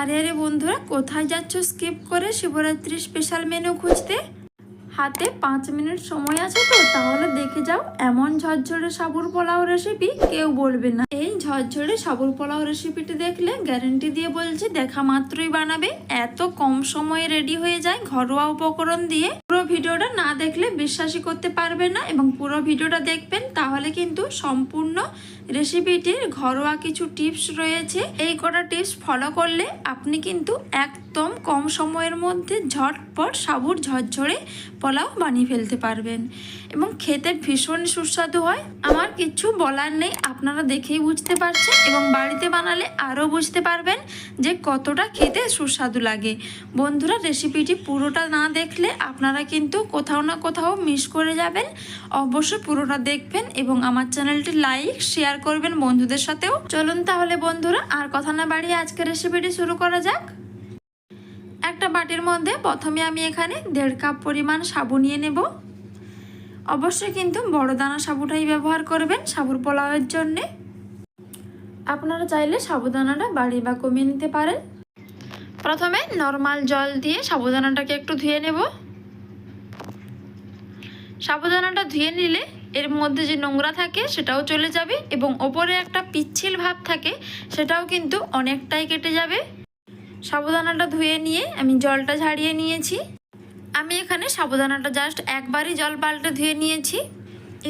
আরে আরে বন্ধুরা কোথায় যাচ্ছ? স্কিপ করে শিবরাত্রির স্পেশাল মেনু খুঁজতে? হাতে পাঁচ মিনিট সময় আছে তো, তাহলে দেখে যাও, এমন ঝরঝরে সাবুর পোলাও রেসিপি কেউ বলবে না। এই ঝরঝরে সাবুর পোলাও রেসিপিটি দেখলে গ্যারেন্টি দিয়ে বলছি, দেখা মাত্রই বানাবে। এত কম সময়ে রেডি হয়ে যায় ঘরোয়া উপকরণ দিয়ে। পুরো ভিডিওটা না দেখলে বিশ্বাসই করতে পারবে না এবং পুরো ভিডিওটা দেখবেন, তাহলে কিন্তু সম্পূর্ণ রেসিপিটির ঘরোয়া কিছু টিপস রয়েছে। এই কটা টিপস ফলো করলে আপনি কিন্তু একদম কম সময়ের মধ্যে ঝটপট সাবুর ঝরঝরে পোলাও বানিয়ে ফেলতে পারবেন। এবং খেতে ভীষণ সুস্বাদু হয়। আমার কিছু বলার নেই, আপনারা দেখেই বুঝতে পারছেন এবং বাড়িতে বানালে আরও বুঝতে পারবেন যে কতটা খেতে সুস্বাদু লাগে। বন্ধুরা, রেসিপিটি পুরোটা না দেখলে আপনারা কিন্তু কোথাও না কোথাও মিস করে যাবেন। অবশ্যই পুরোটা দেখবেন এবং আমার চ্যানেলটি লাইক, শেয়ার করবেন বন্ধুদের সাথেও। চলুন তাহলে বন্ধুরা, আর কথা না বাড়িয়ে আজকের রেসিপিটি শুরু করা যাক। একটা বাটির মধ্যে প্রথমে আমি এখানে দেড় কাপ পরিমাণ সাবু নিয়ে নেব। অবশ্যই কিন্তু বড় দানা সাবুটাই ব্যবহার করবেন সাবুর পোলাওয়ের জন্যে। আপনারা চাইলে সাবুদানাটা বাড়িয়ে বা কমিয়ে নিতে পারেন। প্রথমে নর্মাল জল দিয়ে সাবুদানাটাকে একটু ধুয়ে নেব। সাবুদানাটা ধুয়ে নিলে এর মধ্যে যে নোংরা থাকে সেটাও চলে যাবে এবং ওপরে একটা পিচ্ছিল ভাব থাকে সেটাও কিন্তু অনেকটাই কেটে যাবে। সাবুদানাটা ধুয়ে নিয়ে আমি জলটা ঝাড়িয়ে নিয়েছি। আমি এখানে সাবুদানাটা জাস্ট একবারই জল পাল্টে ধুয়ে নিয়েছি।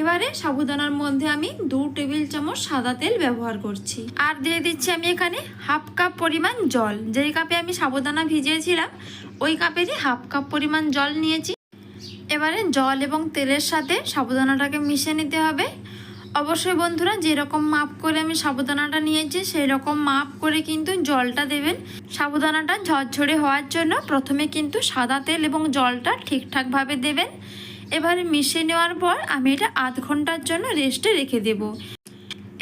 এবারে সাবুদানার মধ্যে আমি দু টেবিল চামচ সাদা তেল ব্যবহার করছি। আর দিয়ে দিচ্ছি আমি এখানে হাফ কাপ পরিমাণ জল। যেই কাপে আমি সাবুদানা ভিজিয়েছিলাম, ওই কাপেরই হাফ কাপ পরিমাণ জল নিয়েছি। এবারে জল এবং তেলের সাথে সাবুদানাটাকে মিশিয়ে নিতে হবে। অবশ্যই বন্ধুরা, যেরকম মাপ করে আমি সাবুদানাটা নিয়েছি সেই রকম মাপ করে কিন্তু জলটা দেবেন। সাবুদানাটা ঝরঝরে হওয়ার জন্য প্রথমে কিন্তু সাদা তেল এবং জলটা ঠিকঠাকভাবে দেবেন। এবারে মিশিয়ে নেওয়ার পর আমি এটা আধ ঘণ্টার জন্য রেস্টে রেখে দেব।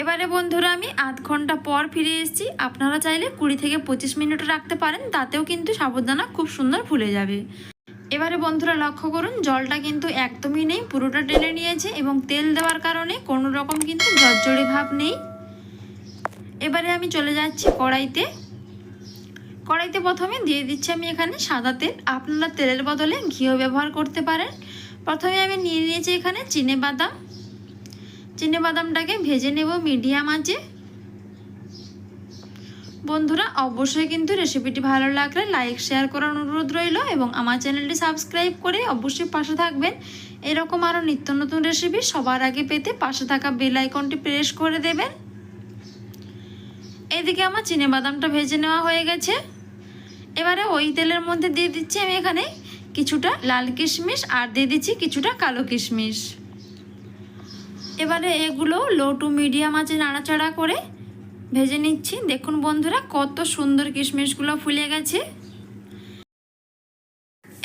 এবারে বন্ধুরা, আমি আধ ঘণ্টা পর ফিরে এসেছি। আপনারা চাইলে কুড়ি থেকে পঁচিশ মিনিট রাখতে পারেন, তাতেও কিন্তু সাবুদানা খুব সুন্দর ফুলে যাবে। এবারে বন্ধুরা লক্ষ্য করুন, জলটা কিন্তু একদমই নেই, পুরোটা টেনে নিয়েছে এবং তেল দেওয়ার কারণে কোনো রকম কিন্তু জর্জরি ভাব নেই। এবারে আমি চলে যাচ্ছি কড়াইতে। কড়াইতে প্রথমে দিয়ে দিচ্ছি আমি এখানে সাদা তেল। আপনারা তেলের বদলে ঘিও ব্যবহার করতে পারেন। প্রথমে আমি নিয়ে নিয়েছি এখানে চিনে বাদাম। চিনে বাদামটাকে ভেজে নেব মিডিয়াম আঁচে। বন্ধুরা, অবশ্যই কিন্তু রেসিপিটি ভালো লাগলে লাইক শেয়ার করার অনুরোধ রইল এবং আমার চ্যানেলটি সাবস্ক্রাইব করে অবশ্যই পাশে থাকবেন। এরকম আরও নিত্য নতুন রেসিপি সবার আগে পেতে পাশে থাকা বেল আইকনটি প্রেস করে দেবেন। এদিকে আমার চিনে বাদামটা ভেজে নেওয়া হয়ে গেছে। এবারে ওই তেলের মধ্যে দিয়ে দিচ্ছি আমি এখানে কিছুটা লাল কিশমিশ আর দিয়ে দিচ্ছি কিছুটা কালো কিশমিশ। এবারে এগুলো লো টু মিডিয়াম আছে নাড়াচাড়া করে ভেজে নিচ্ছি। দেখুন বন্ধুরা, কত সুন্দর কিশমিশগুলো ফুলে গেছে।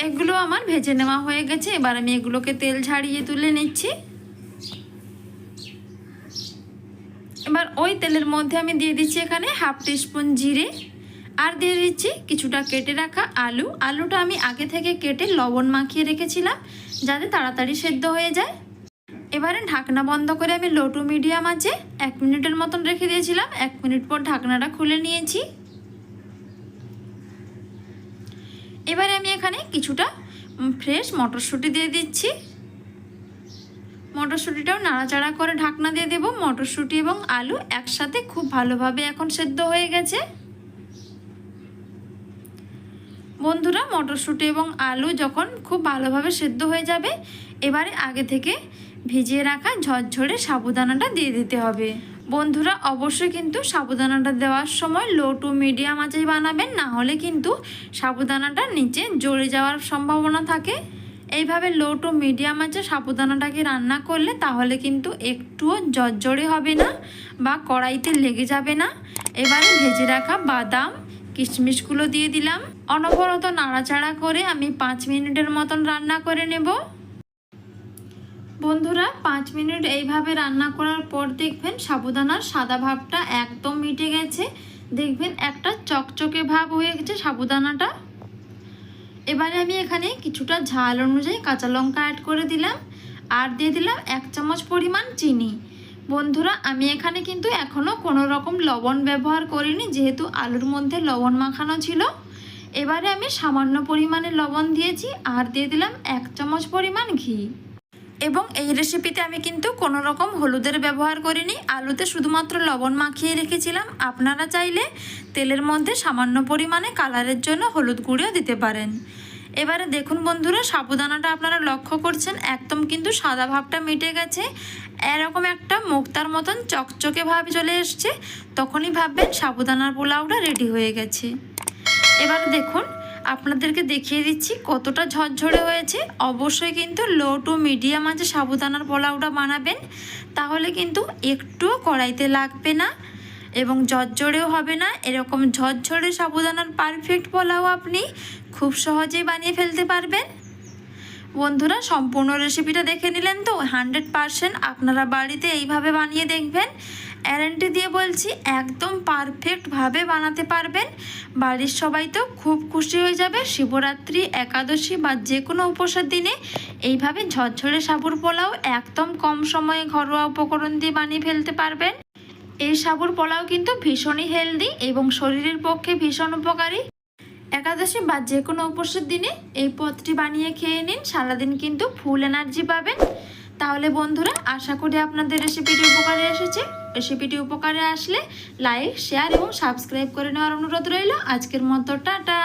এগুলো আমার ভেজে নেওয়া হয়ে গেছে। এবার আমি এগুলোকে তেল ঝাড়িয়ে তুলে নিচ্ছি। এবার ওই তেলের মধ্যে আমি দিয়ে দিচ্ছি এখানে হাফ টিস্পুন জিরে আর দিয়ে দিচ্ছি কিছুটা কেটে রাখা আলু। আলুটা আমি আগে থেকে কেটে লবণ মাখিয়ে রেখেছিলাম, যাতে তাড়াতাড়ি সেদ্ধ হয়ে যায়। এবারে ঢাকনা বন্ধ করে আমি লো টু মিডিয়াম আছে, এক মিনিটের মতন রেখে দিয়েছিলাম, এক মিনিট পর ঢাকনাটা খুলে নিয়েছি। এবারে আমি এখানে কিছুটা ফ্রেশ মটরশুঁটি দিয়ে দিচ্ছি। মটরশুঁটিটাও নাড়াচাড়া করে ঢাকনা দিয়ে দেবো। মটরশুঁটি এবং আলু একসাথে খুব ভালোভাবে এখন সেদ্ধ হয়ে গেছে। বন্ধুরা, মটরশুঁটি এবং আলু যখন খুব ভালোভাবে সেদ্ধ হয়ে যাবে, এবারে আগে থেকে ভিজিয়ে রাখা ঝরঝরে সাবুদানাটা দিয়ে দিতে হবে। বন্ধুরা, অবশ্যই কিন্তু সাবুদানাটা দেওয়ার সময় লো টু মিডিয়াম আঁচেই বানাবেন, না হলে কিন্তু সাবুদানাটা নিচে জ্বলে যাওয়ার সম্ভাবনা থাকে। এইভাবে লো টু মিডিয়াম আঁচে সাবুদানাটাকে রান্না করলে তাহলে কিন্তু একটুও জর্জরে হবে না বা কড়াইতে লেগে যাবে না। এবারে ভেজে রাখা বাদাম, কিশমিশগুলো দিয়ে দিলাম। অনবরত নাড়াচাড়া করে আমি পাঁচ মিনিটের মতন রান্না করে নেব। বন্ধুরা, পাঁচ মিনিট এইভাবে রান্না করার পর দেখবেন সাবুদানার সাদা ভাবটা একদম মিটে গেছে। দেখবেন একটা চকচকে ভাব হয়ে গেছে সাবুদানাটা। এবারে আমি এখানে কিছুটা ঝাল অনুযায়ী কাঁচা লঙ্কা অ্যাড করে দিলাম আর দিয়ে দিলাম এক চামচ পরিমাণ চিনি। বন্ধুরা, আমি এখানে কিন্তু এখনও কোনো রকম লবণ ব্যবহার করিনি, যেহেতু আলুর মধ্যে লবণ মাখানো ছিল। এবারে আমি সামান্য পরিমাণে লবণ দিয়েছি আর দিয়ে দিলাম এক চামচ পরিমাণ ঘি। এবং এই রেসিপিতে আমি কিন্তু কোনো রকম হলুদের ব্যবহার করিনি। আলুতে শুধুমাত্র লবণ মাখিয়ে রেখেছিলাম। আপনারা চাইলে তেলের মধ্যে সামান্য পরিমাণে কালারের জন্য হলুদ গুঁড়িও দিতে পারেন। এবারে দেখুন বন্ধুরা, সাবুদানাটা আপনারা লক্ষ্য করছেন, একদম কিন্তু সাদা ভাবটা মিটে গেছে। এরকম একটা মুক্তার মতন চকচকে ভাব চলে এসছে। তখনই ভাববেন সাবুদানার পোলাওটা রেডি হয়ে গেছে। এবারে দেখুন আপনাদেরকে দেখিয়ে দিচ্ছি কতটা ঝরঝরে হয়েছে। অবশ্যই কিন্তু লো টু মিডিয়াম আছে, সাবুদানার পোলাওটা বানাবেন। তাহলে কিন্তু একটু কড়াইতে লাগবে না এবং ঝরঝরেও হবে না। এরকম ঝরঝরে সাবুদানার পারফেক্ট পোলাও আপনি খুব সহজেই বানিয়ে ফেলতে পারবেন। বন্ধুরা, সম্পূর্ণ রেসিপিটা দেখে নিলেন তো? হান্ড্রেড পারসেন্ট আপনারা বাড়িতে এইভাবে বানিয়ে দেখবেন। গ্যারান্টি দিয়ে বলছি, একদম পারফেক্টভাবে বানাতে পারবেন। বাড়ির সবাই তো খুব খুশি হয়ে যাবে। শিবরাত্রি, একাদশী বা যে কোনো উপোসের দিনে এইভাবে ঝরঝরে সাবুর পোলাও একদম কম সময়ে ঘরোয়া উপকরণ দিয়ে বানিয়ে ফেলতে পারবেন। এই সাবুর পোলাও কিন্তু ভীষণই হেলদি এবং শরীরের পক্ষে ভীষণ উপকারী। একাদশী বা যে কোনো উপসের দিনে এই পথটি বানিয়ে খেয়ে নিন। সারাদিন কিন্তু ফুল এনার্জি পাবেন। তাহলে বন্ধুরা, আশা করি আপনাদের রেসিপিটি উপকারে এসেছে। রেসিপিটি উপকারে আসলে লাইক, শেয়ার এবং সাবস্ক্রাইব করে নেওয়ার অনুরোধ রইল। আজকের মতো, টাটা!